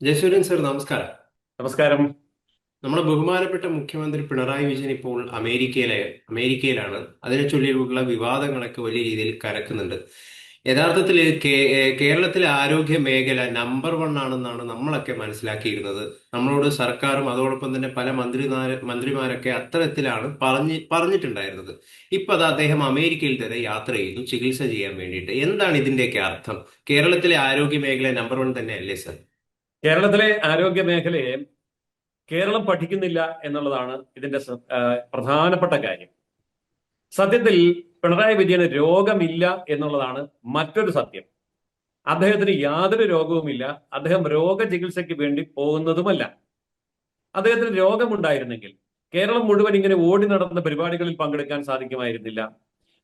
Jayasuryan sir നമസ്കാരം. നമസ്കാരം. നമ്മുടെ ബഹുമാനപ്പെട്ട മുഖ്യമന്ത്രി പിണറായി വിജയൻ ഇപ്പോൾ അമേരിക്കയിലെ അമേരിക്കയിലാണ്. അതിനെ ചൊല്ലിയുള്ള വിവാദങ്ങളൊക്കെ വലിയ രീതിയിൽ കരക്കുന്നുണ്ട് യഥാർത്ഥത്തിൽ കേരളത്തിലെ ആരോഗ്യ മേഖല നമ്പർ വൺ ആണെന്നാണ് നമ്മളൊക്കെ മനസ്സിലാക്കിയിരുന്നത്. നമ്മളോട് സർക്കാരും അതോടൊപ്പം തന്നെ പല മന്ത്രി മന്ത്രിമാരൊക്കെ അത്തരത്തിലാണ് പറഞ്ഞ് പറഞ്ഞിട്ടുണ്ടായിരുന്നത്. ഇപ്പൊ അത് അദ്ദേഹം അമേരിക്കയിൽ തന്നെ യാത്ര ചെയ്യുന്നു ചികിത്സ ചെയ്യാൻ വേണ്ടിയിട്ട്. എന്താണ് ഇതിന്റെയൊക്കെ അർത്ഥം? കേരളത്തിലെ ആരോഗ്യ മേഖല നമ്പർ വൺ തന്നെ അല്ലേ സർ? കേരളത്തിലെ ആരോഗ്യ മേഖലയെ കേരളം പഠിക്കുന്നില്ല എന്നുള്ളതാണ് ഇതിന്റെ പ്രധാനപ്പെട്ട കാര്യം. സത്യത്തിൽ പിണറായി വിജയന് രോഗമില്ല എന്നുള്ളതാണ് മറ്റൊരു സത്യം. അദ്ദേഹത്തിന് യാതൊരു രോഗവുമില്ല. അദ്ദേഹം രോഗചികിത്സയ്ക്ക് വേണ്ടി പോകുന്നതുമല്ല. അദ്ദേഹത്തിന് രോഗമുണ്ടായിരുന്നെങ്കിൽ കേരളം മുഴുവൻ ഇങ്ങനെ ഓടി നടന്ന പരിപാടികളിൽ പങ്കെടുക്കാൻ സാധിക്കുമായിരുന്നില്ല.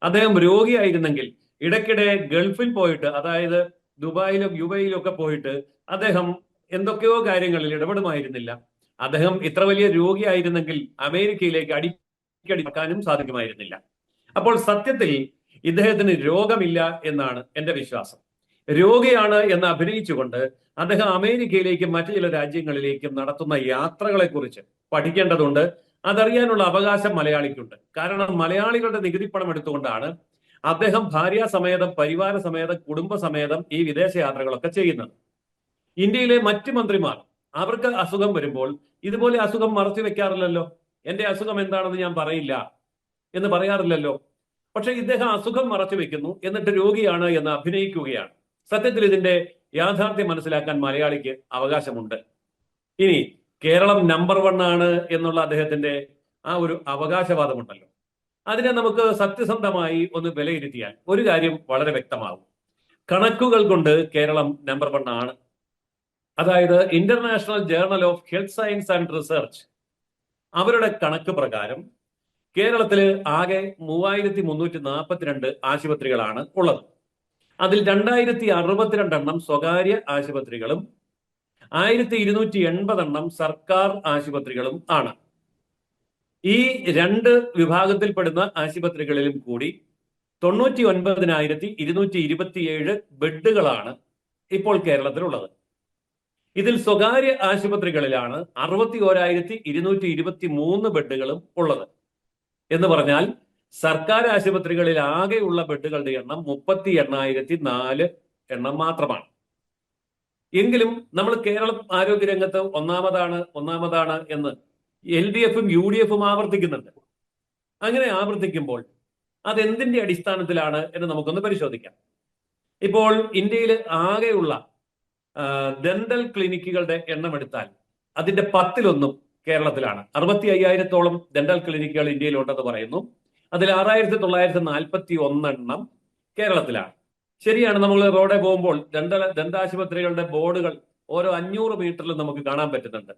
അദ്ദേഹം രോഗിയായിരുന്നെങ്കിൽ ഇടയ്ക്കിടെ ഗൾഫിൽ പോയിട്ട് അതായത് ദുബായിലും യുബൈയിലും ഒക്കെ പോയിട്ട് അദ്ദേഹം എന്തൊക്കെയോ കാര്യങ്ങളിൽ ഇടപെടുമായിരുന്നില്ല. അദ്ദേഹം ഇത്ര വലിയ രോഗിയായിരുന്നെങ്കിൽ അമേരിക്കയിലേക്ക് അടിക്കടി വെക്കാനും സാധിക്കുമായിരുന്നില്ല. അപ്പോൾ സത്യത്തിൽ ഇദ്ദേഹത്തിന് രോഗമില്ല എന്നാണ് എന്റെ വിശ്വാസം. രോഗിയാണ് എന്ന് അഭിനയിച്ചുകൊണ്ട് അദ്ദേഹം അമേരിക്കയിലേക്കും മറ്റു ചില രാജ്യങ്ങളിലേക്കും നടത്തുന്ന യാത്രകളെ കുറിച്ച് പഠിക്കേണ്ടതുണ്ട്. അതറിയാനുള്ള അവകാശം മലയാളിക്കുണ്ട്. കാരണം മലയാളികളുടെ നികുതി പണം എടുത്തുകൊണ്ടാണ് അദ്ദേഹം ഭാര്യാസമേതം പരിവാര സമേതം കുടുംബസമേതം ഈ വിദേശ യാത്രകളൊക്കെ ചെയ്യുന്നത്. ഇന്ത്യയിലെ മറ്റ് മന്ത്രിമാർ അവർക്ക് അസുഖം വരുമ്പോൾ ഇതുപോലെ അസുഖം മറച്ചു വെക്കാറില്ലല്ലോ? എന്റെ അസുഖം എന്താണെന്ന് ഞാൻ പറയില്ല എന്ന് പറയാറില്ലല്ലോ? പക്ഷെ ഇദ്ദേഹം അസുഖം മറച്ചു വെക്കുന്നു എന്നിട്ട് രോഗിയാണ് എന്ന് അഭിനയിക്കുകയാണ്. സത്യത്തിൽ ഇതിന്റെ യാഥാർത്ഥ്യം മനസ്സിലാക്കാൻ മലയാളിക്ക് അവകാശമുണ്ട്. ഇനി കേരളം നമ്പർ വൺ ആണ് എന്നുള്ള അദ്ദേഹത്തിന്റെ ആ ഒരു അവകാശവാദമുണ്ടല്ലോ. അതിനെ നമുക്ക് സത്യസന്ധമായി ഒന്ന് വിലയിരുത്തിയാൽ ഒരു കാര്യം വളരെ വ്യക്തമാകും. കണക്കുകൾ കൊണ്ട് കേരളം നമ്പർ വൺ ആണ്. അതായത് International Journal of Health Science and Research അവരുടെ കണക്ക് പ്രകാരം കേരളത്തിൽ ആകെ മൂവായിരത്തി മുന്നൂറ്റി നാൽപ്പത്തിരണ്ട് ആശുപത്രികളാണ് ഉള്ളത്. അതിൽ രണ്ടായിരത്തി അറുപത്തിരണ്ടെണ്ണം സ്വകാര്യ ആശുപത്രികളും ആയിരത്തി ഇരുന്നൂറ്റി എൺപതെണ്ണം സർക്കാർ ആശുപത്രികളും ആണ്. ഈ രണ്ട് വിഭാഗത്തിൽപ്പെടുന്ന ആശുപത്രികളിലും കൂടി തൊണ്ണൂറ്റി ഒൻപതിനായിരത്തി ഇരുന്നൂറ്റി ഇരുപത്തിയേഴ് ബെഡുകളാണ് ഇപ്പോൾ കേരളത്തിലുള്ളത്. ഇതിൽ സ്വകാര്യ ആശുപത്രികളിലാണ് അറുപത്തി ഓരായിരത്തി ഇരുന്നൂറ്റി ഇരുപത്തി മൂന്ന് ബെഡുകളും ഉള്ളത്. എന്ന് പറഞ്ഞാൽ സർക്കാർ ആശുപത്രികളിൽ ആകെയുള്ള ബെഡുകളുടെ എണ്ണം മുപ്പത്തി എണ്ണായിരത്തി നാല് എണ്ണം മാത്രമാണ്. എങ്കിലും നമ്മൾ കേരളം ആരോഗ്യരംഗത്ത് ഒന്നാമതാണ് ഒന്നാമതാണ് എന്ന് എൽ ഡി എഫും യു ഡി എഫും ആവർത്തിക്കുന്നുണ്ട്. അങ്ങനെ ആവർത്തിക്കുമ്പോൾ അതെന്തിന്റെ അടിസ്ഥാനത്തിലാണ് എന്ന് നമുക്കൊന്ന് പരിശോധിക്കാം. ഇപ്പോൾ ഇന്ത്യയിൽ ആകെയുള്ള ഡെന്റൽ ക്ലിനിക്കുകളുടെ എണ്ണം എടുത്താൽ അതിന്റെ പത്തിലൊന്നും കേരളത്തിലാണ്. അറുപത്തി അയ്യായിരത്തോളം ഡെന്റൽ ക്ലിനിക്കുകൾ ഇന്ത്യയിൽ ഉണ്ടെന്ന് പറയുന്നു. അതിൽ ആറായിരത്തി തൊള്ളായിരത്തി നാൽപ്പത്തി ഒന്നെണ്ണം കേരളത്തിലാണ്. ശരിയാണ് നമ്മൾ റോഡെ പോകുമ്പോൾ ദന്ത ദന്താശുപത്രികളുടെ ബോർഡുകൾ ഓരോ അഞ്ഞൂറ് മീറ്ററിലും നമുക്ക് കാണാൻ പറ്റുന്നുണ്ട്.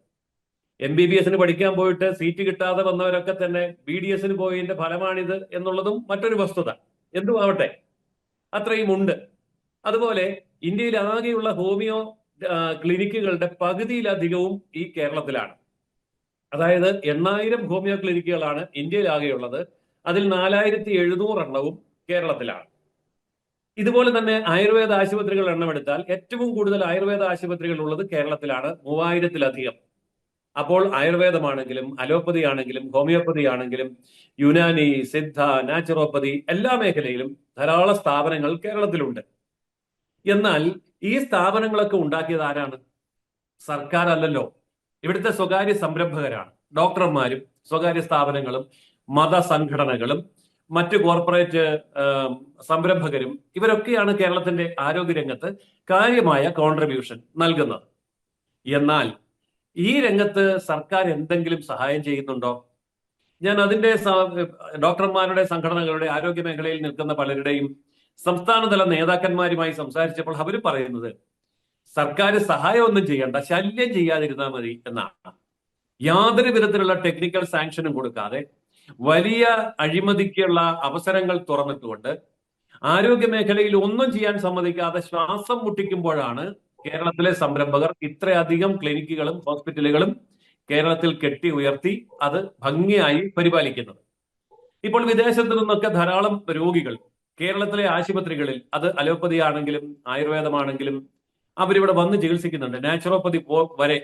എം ബി ബി എസിന് പഠിക്കാൻ പോയിട്ട് സീറ്റ് കിട്ടാതെ വന്നവരൊക്കെ തന്നെ ബി ഡി എസിന് പോയതിന്റെ ഫലമാണിത് എന്നുള്ളതും മറ്റൊരു വസ്തുത. എന്തുമാവട്ടെ? അത്രയും ഉണ്ട്. അതുപോലെ ഇന്ത്യയിൽ ആകെയുള്ള ഹോമിയോ ക്ലിനിക്കുകളുടെ പകുതിയിലധികവും ഈ കേരളത്തിലാണ്. അതായത് എണ്ണായിരം ഹോമിയോ ക്ലിനിക്കുകളാണ് ഇന്ത്യയിൽ ആകെയുള്ളത് അതിൽ നാലായിരത്തി എഴുന്നൂറ് എണ്ണവും കേരളത്തിലാണ്. ഇതുപോലെ തന്നെ ആയുർവേദ ആശുപത്രികൾ എണ്ണം എടുത്താൽ ഏറ്റവും കൂടുതൽ ആയുർവേദ ആശുപത്രികൾ ഉള്ളത് കേരളത്തിലാണ് മൂവായിരത്തിലധികം. അപ്പോൾ ആയുർവേദമാണെങ്കിലും അലോപ്പതി ആണെങ്കിലും ഹോമിയോപ്പതി ആണെങ്കിലും യുനാനി സിദ്ധ നാച്ചുറോപ്പതി എല്ലാ മേഖലയിലും ധാരാളം സ്ഥാപനങ്ങൾ കേരളത്തിലുണ്ട്. എന്നാൽ ഈ സ്ഥാപനങ്ങളൊക്കെ ഉണ്ടാക്കിയത് ആരാണ്? സർക്കാർ അല്ലല്ലോ ഇവിടുത്തെ സ്വകാര്യ സംരംഭകരാണ്. ഡോക്ടർമാരും സ്വകാര്യ സ്ഥാപനങ്ങളും മതസംഘടനകളും മറ്റ് കോർപ്പറേറ്റ് സംരംഭകരും ഇവരൊക്കെയാണ് കേരളത്തിന്റെ ആരോഗ്യരംഗത്ത് കാര്യമായ കോൺട്രിബ്യൂഷൻ നൽകുന്നത്. എന്നാൽ ഈ രംഗത്ത് സർക്കാർ എന്തെങ്കിലും സഹായം ചെയ്യുന്നുണ്ടോ? ഞാൻ അതിന്റെ ഡോക്ടർമാരുടെ സംഘടനകളുടെ ആരോഗ്യ മേഖലയിൽ നിൽക്കുന്ന പലരുടെയും സംസ്ഥാനതല നേതാക്കന്മാരുമായി സംസാരിച്ചപ്പോൾ അവർ പറയുന്നത് സർക്കാർ സഹായമൊന്നും ചെയ്യണ്ട ശല്യം ചെയ്യാതിരുന്നാൽ മതി എന്നാണ്. യാതൊരു വിധത്തിലുള്ള ടെക്നിക്കൽ സാങ്ഷനും കൊടുക്കാതെ വലിയ അഴിമതിക്കുള്ള അവസരങ്ങൾ തുറന്നിട്ടുകൊണ്ട് ആരോഗ്യ മേഖലയിൽ ഒന്നും ചെയ്യാൻ സമ്മതിക്കാതെ ശ്വാസം മുട്ടിക്കുമ്പോഴാണ് കേരളത്തിലെ സംരംഭകർ ഇത്രയധികം ക്ലിനിക്കുകളും ഹോസ്പിറ്റലുകളും കേരളത്തിൽ കെട്ടി ഉയർത്തി അത് ഭംഗിയായി പരിപാലിക്കുന്നത്. ഇപ്പോൾ വിദേശത്തു നിന്നൊക്കെ ധാരാളം രോഗികൾ കേരളത്തിലെ ആശുപത്രികളിൽ അത് അലോപ്പതി ആണെങ്കിലും ആയുർവേദമാണെങ്കിലും അവരിവിടെ വന്ന് ചികിത്സിക്കുന്നുണ്ട്. നാച്ചുറോപ്പതി പോ വരെ.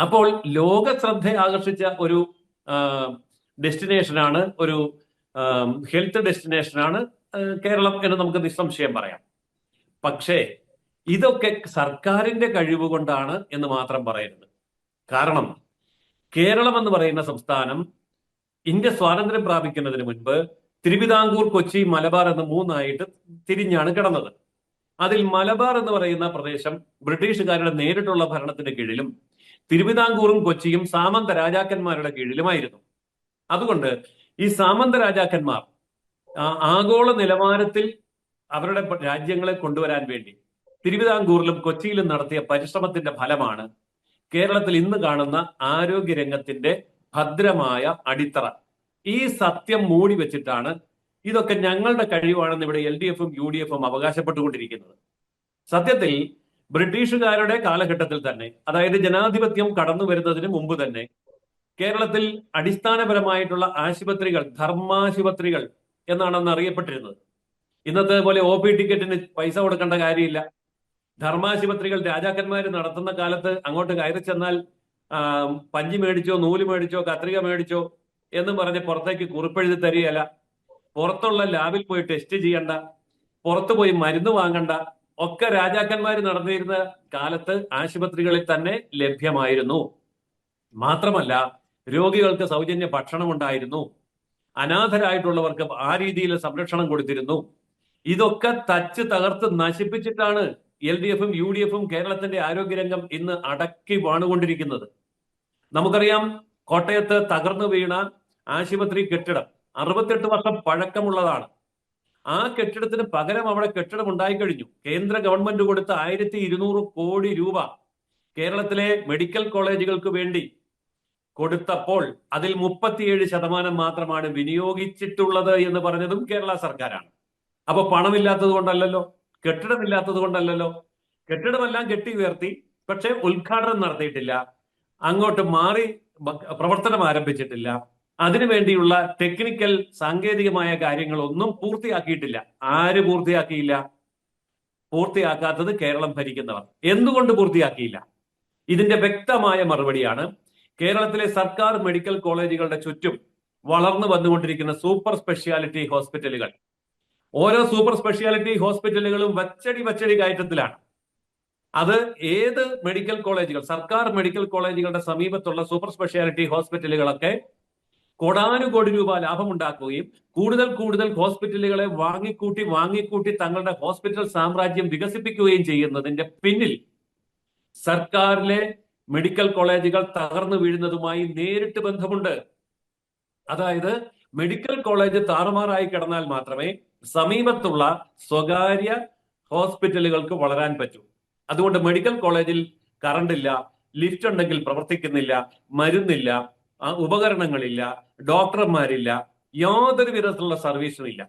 അപ്പോൾ ലോക ശ്രദ്ധ ആകർഷിച്ച ഒരു ഡെസ്റ്റിനേഷനാണ് ഒരു ഹെൽത്ത് ഡെസ്റ്റിനേഷനാണ് കേരളം എന്ന് നമുക്ക് നിസ്സംശയം പറയാം. പക്ഷേ ഇതൊക്കെ സർക്കാരിന്റെ കഴിവ് കൊണ്ടാണ് എന്ന് മാത്രം പറയരുത്. കാരണം കേരളം എന്ന് പറയുന്ന സംസ്ഥാനം ഇന്ത്യ സ്വാതന്ത്ര്യം പ്രാപിക്കുന്നതിന് മുൻപ് തിരുവിതാംകൂർ കൊച്ചി മലബാർ എന്ന് മൂന്നായിട്ട് തിരിഞ്ഞാണ് കിടന്നത്. അതിൽ മലബാർ എന്ന് പറയുന്ന പ്രദേശം ബ്രിട്ടീഷുകാരുടെ നേരിട്ടുള്ള ഭരണത്തിന്റെ കീഴിലും തിരുവിതാംകൂറും കൊച്ചിയും സാമന്ത രാജാക്കന്മാരുടെ കീഴിലുമായിരുന്നു. അതുകൊണ്ട് ഈ സാമന്ത രാജാക്കന്മാർ ആഗോള നിലവാരത്തിൽ അവരുടെ രാജ്യങ്ങളെ കൊണ്ടുവരാൻ വേണ്ടി തിരുവിതാംകൂറിലും കൊച്ചിയിലും നടത്തിയ പരിശ്രമത്തിന്റെ ഫലമാണ് കേരളത്തിൽ ഇന്ന് കാണുന്ന ആരോഗ്യരംഗത്തിന്റെ ഭദ്രമായ അടിത്തറ. ഈ സത്യം മൂടി വെച്ചിട്ടാണ് ഇതൊക്കെ ഞങ്ങളുടെ കഴിവാണെന്ന് ഇവിടെ എൽ ഡി എഫും യു ഡി എഫും അവകാശപ്പെട്ടുകൊണ്ടിരിക്കുന്നത്. സത്യത്തിൽ ബ്രിട്ടീഷുകാരുടെ കാലഘട്ടത്തിൽ തന്നെ അതായത് ജനാധിപത്യം കടന്നു വരുന്നതിന് മുമ്പ് തന്നെ കേരളത്തിൽ അടിസ്ഥാനപരമായിട്ടുള്ള ആശുപത്രികൾ ധർമാശുപത്രികൾ എന്നാണ് അന്ന് അറിയപ്പെട്ടിരുന്നത്. ഇന്നത്തെ പോലെ ഒ പി ടിക്കറ്റിന് പൈസ കൊടുക്കേണ്ട കാര്യമില്ല. ധർമാശുപത്രികൾ രാജാക്കന്മാർ നടത്തുന്ന കാലത്ത് അങ്ങോട്ട് കയറി ചെന്നാൽ പഞ്ചി മേടിച്ചോ നൂൽ മേടിച്ചോ കത്രിക മേടിച്ചോ എന്നും പറഞ്ഞ് പുറത്തേക്ക് കുറിപ്പെഴുതി തരികയല്ല. പുറത്തുള്ള ലാബിൽ പോയി ടെസ്റ്റ് ചെയ്യണ്ട. പുറത്തു പോയി മരുന്ന് വാങ്ങണ്ട. ഒക്കെ രാജാക്കന്മാർ നടന്നിരുന്ന കാലത്ത് ആശുപത്രികളിൽ തന്നെ ലഭ്യമായിരുന്നു. മാത്രമല്ല രോഗികൾക്ക് സൗജന്യ ഭക്ഷണം ഉണ്ടായിരുന്നു. അനാഥരായിട്ടുള്ളവർക്ക് ആ രീതിയിൽ സംരക്ഷണം കൊടുത്തിരുന്നു. ഇതൊക്കെ തച്ച് തകർത്ത് നശിപ്പിച്ചിട്ടാണ് എൽ ഡി എഫും യു ഡി എഫും കേരളത്തിന്റെ ആരോഗ്യരംഗം ഇന്ന് അടക്കി വാണുകൊണ്ടിരിക്കുന്നത്. നമുക്കറിയാം കോട്ടയത്ത് തകർന്നു വീണ ആശുപത്രി കെട്ടിടം. അറുപത്തെട്ട് വർഷം പഴക്കമുള്ളതാണ്. ആ കെട്ടിടത്തിന് പകരം അവിടെ കെട്ടിടം ഉണ്ടായിക്കഴിഞ്ഞു. കേന്ദ്ര ഗവൺമെന്റ് കൊടുത്ത ആയിരത്തി ഇരുന്നൂറ് കോടി രൂപ കേരളത്തിലെ മെഡിക്കൽ കോളേജുകൾക്ക് വേണ്ടി കൊടുത്തപ്പോൾ അതിൽ മുപ്പത്തിയേഴ് ശതമാനം മാത്രമാണ് വിനിയോഗിച്ചിട്ടുള്ളത് എന്ന് പറഞ്ഞതും കേരള സർക്കാരാണ്. അപ്പൊ പണമില്ലാത്തത് കൊണ്ടല്ലല്ലോ? കെട്ടിടമില്ലാത്തത് കൊണ്ടല്ലല്ലോ? കെട്ടിടമെല്ലാം കെട്ടി ഉയർത്തി പക്ഷെ ഉദ്ഘാടനം നടത്തിയിട്ടില്ല. അങ്ങോട്ട് മാറി പ്രവർത്തനം ആരംഭിച്ചിട്ടില്ല. അതിനുവേണ്ടിയുള്ള ടെക്നിക്കൽ സാങ്കേതികമായ കാര്യങ്ങളൊന്നും പൂർത്തിയാക്കിയിട്ടില്ല. ആര് പൂർത്തിയാക്കിയില്ല? പൂർത്തിയാക്കാത്തത് കേരളം ഭരിക്കുന്നവർ. എന്തുകൊണ്ട് പൂർത്തിയാക്കിയില്ല? ഇതിന്റെ വ്യക്തമായ മറുപടിയാണ് കേരളത്തിലെ സർക്കാർ മെഡിക്കൽ കോളേജുകളുടെ ചുറ്റും വളർന്നു വന്നുകൊണ്ടിരിക്കുന്ന സൂപ്പർ സ്പെഷ്യാലിറ്റി ഹോസ്പിറ്റലുകൾ. ഓരോ സൂപ്പർ സ്പെഷ്യാലിറ്റി ഹോസ്പിറ്റലുകളും വച്ചടി വച്ചടി കയറ്റത്തിലാണ്. അത് ഏത് മെഡിക്കൽ കോളേജുകൾ സർക്കാർ മെഡിക്കൽ കോളേജുകളുടെ സമീപത്തുള്ള സൂപ്പർ സ്പെഷ്യാലിറ്റി ഹോസ്പിറ്റലുകളൊക്കെ കോടാനുകോടി രൂപ ലാഭമുണ്ടാക്കുകയും കൂടുതൽ കൂടുതൽ ഹോസ്പിറ്റലുകളെ വാങ്ങിക്കൂട്ടി വാങ്ങിക്കൂട്ടി തങ്ങളുടെ ഹോസ്പിറ്റൽ സാമ്രാജ്യം വികസിപ്പിക്കുകയും ചെയ്യുന്നതിന്റെ പിന്നിൽ സർക്കാരിലെ മെഡിക്കൽ കോളേജുകൾ തകർന്നു വീഴുന്നതുമായി നേരിട്ട് ബന്ധമുണ്ട്. അതായത് മെഡിക്കൽ കോളേജ് താറുമാറായി കിടന്നാൽ മാത്രമേ സമീപത്തുള്ള സ്വകാര്യ ഹോസ്പിറ്റലുകൾക്ക് വളരാൻ പറ്റൂ. അതുകൊണ്ട് മെഡിക്കൽ കോളേജിൽ കറണ്ട് ഇല്ല ലിഫ്റ്റ് ഉണ്ടെങ്കിൽ പ്രവർത്തിക്കുന്നില്ല മരുന്നില്ല ഉപകരണങ്ങളില്ല ഡോക്ടർമാരില്ല യാതൊരു വിധത്തിലുള്ള സർവീസും ഇല്ല.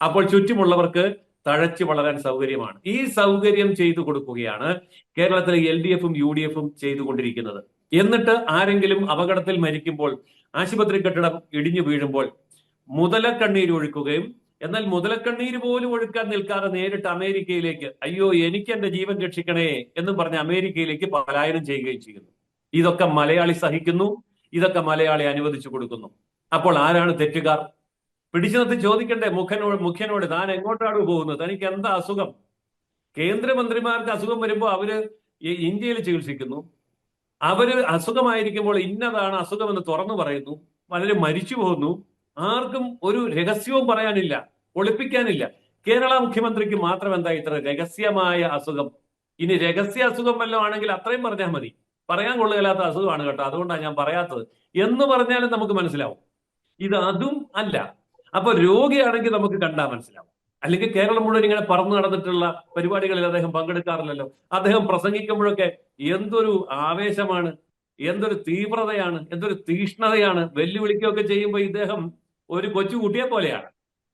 അപ്പോൾ ചുറ്റുമുള്ളവർക്ക് തഴച്ചു വളരാൻ സൗകര്യമാണ്. ഈ സൗകര്യം ചെയ്തു കൊടുക്കുകയാണ് കേരളത്തിലെ എൽ ഡി എഫും യു ഡി എഫും ചെയ്തുകൊണ്ടിരിക്കുന്നത് എന്നിട്ട് ആരെങ്കിലും അപകടത്തിൽ മരിക്കുമ്പോൾ ആശുപത്രി കെട്ടിടം ഇടിഞ്ഞു വീഴുമ്പോൾ മുതലക്കണ്ണീര് ഒഴുക്കുകയും എന്നാൽ മുതലക്കണ്ണീര് പോലും ഒഴുക്കാൻ നിൽക്കാതെ നേരിട്ട് അമേരിക്കയിലേക്ക് അയ്യോ എനിക്ക് എന്റെ ജീവൻ രക്ഷിക്കണേ എന്നും പറഞ്ഞ് അമേരിക്കയിലേക്ക് പലായനം ചെയ്യുകയും ചെയ്യുന്നു. ഇതൊക്കെ മലയാളി സഹിക്കുന്നു. ഇതൊക്കെ മലയാളി അനുവദിച്ചു കൊടുക്കുന്നു. അപ്പോൾ ആരാണ് തെറ്റുകാർ? പിടിച്ചു ചോദിക്കണ്ടേ? മുഖനോട് മുഖ്യനോട് താൻ എങ്ങോട്ടാണ് പോകുന്നത്? തനിക്ക് എന്താ അസുഖം? കേന്ദ്രമന്ത്രിമാർക്ക് അസുഖം വരുമ്പോൾ അവർ ഇന്ത്യയിൽ ചികിത്സിക്കുന്നു. അവർ അസുഖമായിരിക്കുമ്പോൾ ഇന്നതാണ് അസുഖമെന്ന് തുറന്നു പറയുന്നു. വളരെ മരിച്ചു പോകുന്നു. ആർക്കും ഒരു രഹസ്യവും പറയാനില്ല ഒളിപ്പിക്കാനില്ല. കേരള മുഖ്യമന്ത്രിക്ക് മാത്രം എന്താ ഇത്ര രഹസ്യമായ അസുഖം? ഇനി രഹസ്യ അസുഖം വല്ലതും ആണെങ്കിൽ അത്രയും പറഞ്ഞാൽ മതി. പറയാൻ കൊള്ളുകയില്ലാത്ത അസുഖമാണ് കേട്ടോ. അതുകൊണ്ടാണ് ഞാൻ പറയാത്തത്. എന്ന് പറഞ്ഞാലും നമുക്ക് മനസ്സിലാവും. ഇത് അതും അല്ല. അപ്പൊ രോഗിയാണെങ്കിൽ നമുക്ക് കണ്ടാൽ മനസ്സിലാവും. അല്ലെങ്കിൽ കേരളം മുഴുവൻ ഇങ്ങനെ പറന്നു നടന്നിട്ടുള്ള പരിപാടികളിൽ അദ്ദേഹം പങ്കെടുക്കാറില്ലല്ലോ. അദ്ദേഹം പ്രസംഗിക്കുമ്പോഴൊക്കെ എന്തൊരു ആവേശമാണ് എന്തൊരു തീവ്രതയാണ് എന്തൊരു തീഷ്ണതയാണ് വെല്ലുവിളിക്കുകയൊക്കെ ചെയ്യുമ്പോൾ ഇദ്ദേഹം ഒരു കൊച്ചു കുട്ടിയെ പോലെയാണ്.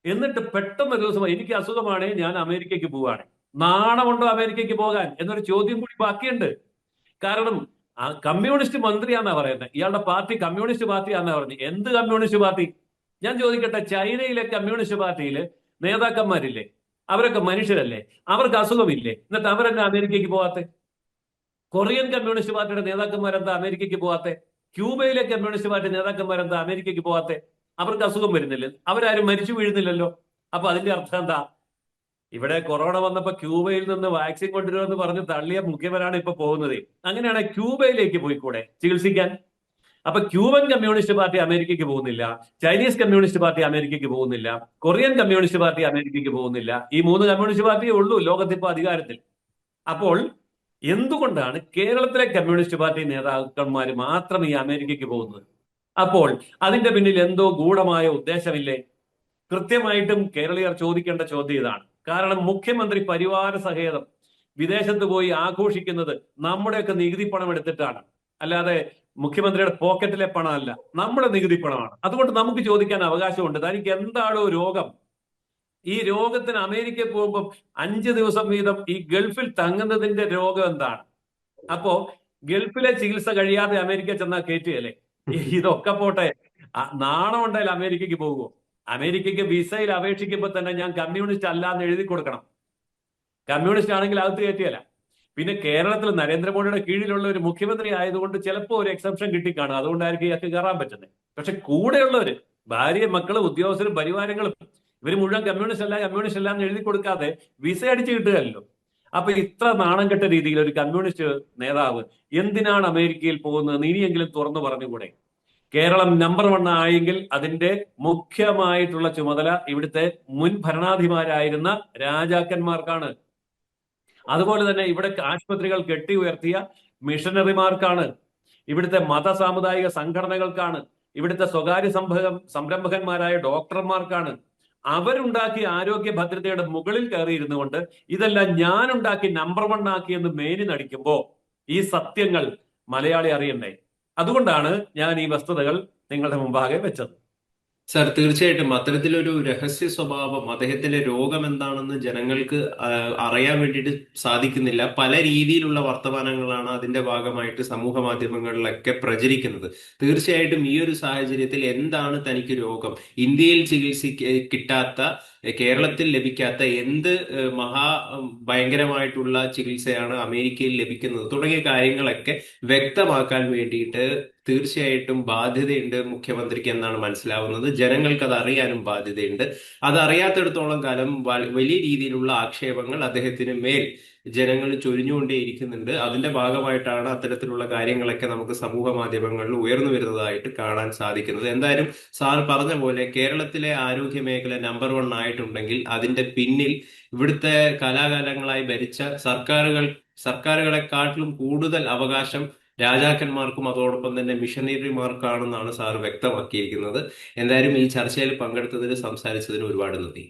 എന്നിട്ട് പെട്ടെന്ന് ഒരു ദിവസം എനിക്ക് അസുഖമാണേ ഞാൻ അമേരിക്കയ്ക്ക് പോവുകയാണ്. നാണമുണ്ടോ അമേരിക്കയ്ക്ക് പോകാൻ? എന്നൊരു ചോദ്യം കൂടി ബാക്കിയുണ്ട്. കാരണം ആ കമ്മ്യൂണിസ്റ്റ് മന്ത്രിയാന്നാ പറയുന്നത് ഇയാളുടെ പാർട്ടി കമ്മ്യൂണിസ്റ്റ് പാർട്ടിയാന്നാ പറഞ്ഞു എന്ത് കമ്മ്യൂണിസ്റ്റ് പാർട്ടി? ഞാൻ ചോദിക്കട്ടെ ചൈനയിലെ കമ്മ്യൂണിസ്റ്റ് പാർട്ടിയിൽ നേതാക്കന്മാരില്ലേ? അവരൊക്കെ മനുഷ്യരല്ലേ? അവർക്ക് അസുഖമില്ലേ? എന്നിട്ട് അവരെന്താ അമേരിക്കയ്ക്ക് പോവാത്തെ? കൊറിയൻ കമ്മ്യൂണിസ്റ്റ് പാർട്ടിയുടെ നേതാക്കന്മാരെന്താ അമേരിക്കയ്ക്ക് പോവാത്തെ? ക്യൂബയിലെ കമ്മ്യൂണിസ്റ്റ് പാർട്ടി നേതാക്കന്മാരെന്താ അമേരിക്കയ്ക്ക് പോവാത്തെ? അവർക്ക് അസുഖം വരുന്നില്ല. അവരാരും മരിച്ചു വീഴുന്നില്ലല്ലോ. അപ്പൊ അതിന്റെ അർത്ഥം എന്താ? ഇവിടെ കൊറോണ വന്നപ്പോ ക്യൂബയിൽ നിന്ന് വാക്സിൻ കൊണ്ടുവരുമെന്ന് പറഞ്ഞ് തള്ളിയ മുഖ്യമനാണ് ഇപ്പൊ പോകുന്നത്. അങ്ങനെയാണ് ക്യൂബയിലേക്ക് പോയിക്കൂടെ ചികിത്സിക്കാൻ? അപ്പൊ ക്യൂബൻ കമ്മ്യൂണിസ്റ്റ് പാർട്ടി അമേരിക്കയ്ക്ക് പോകുന്നില്ല. ചൈനീസ് കമ്മ്യൂണിസ്റ്റ് പാർട്ടി അമേരിക്കയ്ക്ക് പോകുന്നില്ല. കൊറിയൻ കമ്മ്യൂണിസ്റ്റ് പാർട്ടി അമേരിക്കയ്ക്ക് പോകുന്നില്ല. ഈ മൂന്ന് കമ്മ്യൂണിസ്റ്റ് പാർട്ടിയേ ഉള്ളൂ ലോകത്തിപ്പോ അധികാരത്തിൽ. അപ്പോൾ എന്തുകൊണ്ടാണ് കേരളത്തിലെ കമ്മ്യൂണിസ്റ്റ് പാർട്ടി നേതാക്കന്മാർ മാത്രം ഈ അമേരിക്കയ്ക്ക് പോകുന്നത്? അപ്പോൾ അതിന്റെ പിന്നിൽ എന്തോ ഗൂഢമായ ഉദ്ദേശമില്ലേ? കൃത്യമായിട്ടും കേരളീയർ ചോദിക്കേണ്ട ചോദ്യം ഇതാണ്. കാരണം മുഖ്യമന്ത്രി പരിവാര സഹേതം വിദേശത്ത് പോയി ആഘോഷിക്കുന്നത് നമ്മുടെയൊക്കെ നികുതി പണം എടുത്തിട്ടാണ്. അല്ലാതെ മുഖ്യമന്ത്രിയുടെ പോക്കറ്റിലെ പണമല്ല നമ്മുടെ നികുതി പണമാണ്. അതുകൊണ്ട് നമുക്ക് ചോദിക്കാൻ അവകാശമുണ്ട്. തനിക്ക് എന്താണോ രോഗം? ഈ രോഗത്തിന് അമേരിക്കയിൽ പോകുമ്പോൾ അഞ്ച് ദിവസം വീതം ഈ ഗൾഫിൽ തങ്ങുന്നതിന്റെ രോഗം എന്താണ്? അപ്പോ ഗൾഫിലെ ചികിത്സ കഴിയാതെ അമേരിക്ക ചെന്നാൽ കയറ്റുകയല്ലേ ഇതൊക്കെ പോട്ടെ. നാണം അമേരിക്കക്ക് പോകുമോ അമേരിക്കയ്ക്ക് വിസയിൽ അപേക്ഷിക്കുമ്പോൾ തന്നെ ഞാൻ കമ്മ്യൂണിസ്റ്റ് അല്ല എന്ന് എഴുതി കൊടുക്കണം. കമ്മ്യൂണിസ്റ്റ് ആണെങ്കിൽ അകത്ത് കയറ്റിയല്ല. പിന്നെ കേരളത്തിൽ നരേന്ദ്രമോദിയുടെ കീഴിലുള്ള ഒരു മുഖ്യമന്ത്രി ആയതുകൊണ്ട് ചിലപ്പോൾ ഒരു എക്സെപ്ഷൻ കിട്ടിക്കാണും. അതുകൊണ്ടായിരിക്കും ഇയാൾക്ക് കയറാൻ പറ്റുന്നത്. പക്ഷെ കൂടെയുള്ളവര് ഭാര്യ മക്കളും ഉദ്യോഗസ്ഥരും പരിവാരങ്ങളും ഇവർ മുഴുവൻ കമ്മ്യൂണിസ്റ്റ് അല്ല കമ്മ്യൂണിസ്റ്റ് അല്ല എന്ന് എഴുതി കൊടുക്കാതെ വിസ അടിച്ച് കിട്ടുകയല്ലോ അപ്പൊ ഇത്ര നാണം കെട്ട രീതിയിൽ ഒരു കമ്മ്യൂണിസ്റ്റ് നേതാവ് എന്തിനാണ് അമേരിക്കയിൽ പോകുന്നത് ഇനിയെങ്കിലും തുറന്നു പറഞ്ഞുകൂടെ? കേരളം നമ്പർ വൺ ആയെങ്കിൽ അതിന്റെ മുഖ്യമായിട്ടുള്ള ചുമതല ഇവിടുത്തെ മുൻ ഭരണാധിമാരായിരുന്ന രാജാക്കന്മാർക്കാണ്. അതുപോലെ തന്നെ ഇവിടെ ആശുപത്രികൾ കെട്ടി ഉയർത്തിയ മിഷനറിമാർക്കാണ് ഇവിടുത്തെ മത സാമുദായിക സംഘടനകൾക്കാണ്. ഇവിടുത്തെ സ്വകാര്യ സംഭവം സംരംഭകന്മാരായ ഡോക്ടർമാർക്കാണ്. അവരുണ്ടാക്കിയ ആരോഗ്യ ഭദ്രതയുടെ മുകളിൽ കയറിയിരുന്നു കൊണ്ട് ഇതെല്ലാം ഞാൻ ഉണ്ടാക്കി നമ്പർ വൺ ആക്കി എന്ന് മേനി നടിക്കുമ്പോ ഈ സത്യങ്ങൾ മലയാളി അറിയണ്ടേ? അതുകൊണ്ടാണ് ഞാൻ ഈ വസ്തുതകൾ നിങ്ങളുടെ മുമ്പാകെ വെച്ചത്. സാർ തീർച്ചയായിട്ടും. അത്തരത്തിലൊരു രഹസ്യ സ്വഭാവം അദ്ദേഹത്തിന്റെ രോഗം എന്താണെന്ന് ജനങ്ങൾക്ക് അറിയാൻ വേണ്ടിയിട്ട് സാധിക്കുന്നില്ല. പല രീതിയിലുള്ള വർത്തമാനങ്ങളാണ് അതിന്റെ ഭാഗമായിട്ട് സമൂഹ മാധ്യമങ്ങളിലൊക്കെ പ്രചരിക്കുന്നത്. തീർച്ചയായിട്ടും ഈ ഒരു സാഹചര്യത്തിൽ എന്താണ് തനിക്ക് രോഗം? ഇന്ത്യയിൽ ചികിത്സിക്ക കിട്ടാത്ത കേരളത്തിൽ ലഭിക്കാത്ത എന്ത് മഹാ ഭയങ്കരമായിട്ടുള്ള ചികിത്സയാണ് അമേരിക്കയിൽ ലഭിക്കുന്നത്. തുടങ്ങിയ കാര്യങ്ങളൊക്കെ വ്യക്തമാക്കാൻ വേണ്ടിയിട്ട് തീർച്ചയായിട്ടും ബാധ്യതയുണ്ട് മുഖ്യമന്ത്രിക്ക് എന്നാണ് മനസ്സിലാവുന്നത്. ജനങ്ങൾക്ക് അത് അറിയാനും ബാധ്യതയുണ്ട്. അത് അറിയാത്തിടത്തോളം കാലം വലിയ രീതിയിലുള്ള ആക്ഷേപങ്ങൾ അദ്ദേഹത്തിന് മേൽ ജനങ്ങൾ ചൊരിഞ്ഞുകൊണ്ടേയിരിക്കുന്നുണ്ട് അതിന്റെ ഭാഗമായിട്ടാണ് അത്തരത്തിലുള്ള കാര്യങ്ങളൊക്കെ നമുക്ക് സമൂഹ മാധ്യമങ്ങളിൽ ഉയർന്നു വരുന്നതായിട്ട് കാണാൻ സാധിക്കുന്നത്. എന്തായാലും സാർ പറഞ്ഞ പോലെ കേരളത്തിലെ ആരോഗ്യ മേഖല നമ്പർ വൺ ആയിട്ടുണ്ടെങ്കിൽ അതിന്റെ പിന്നിൽ ഇവിടുത്തെ കലാകാലങ്ങളായി ഭരിച്ച സർക്കാരുകൾ സർക്കാരുകളെക്കാട്ടിലും കൂടുതൽ അവകാശം രാജാക്കന്മാർക്കും അതോടൊപ്പം തന്നെ മിഷനറിമാർക്കാണെന്നാണ് സാർ വ്യക്തമാക്കിയിരിക്കുന്നത്. എന്തായാലും ഈ ചർച്ചയിൽ പങ്കെടുത്തതിന് സംസാരിച്ചതിന് ഒരുപാട് നന്ദി.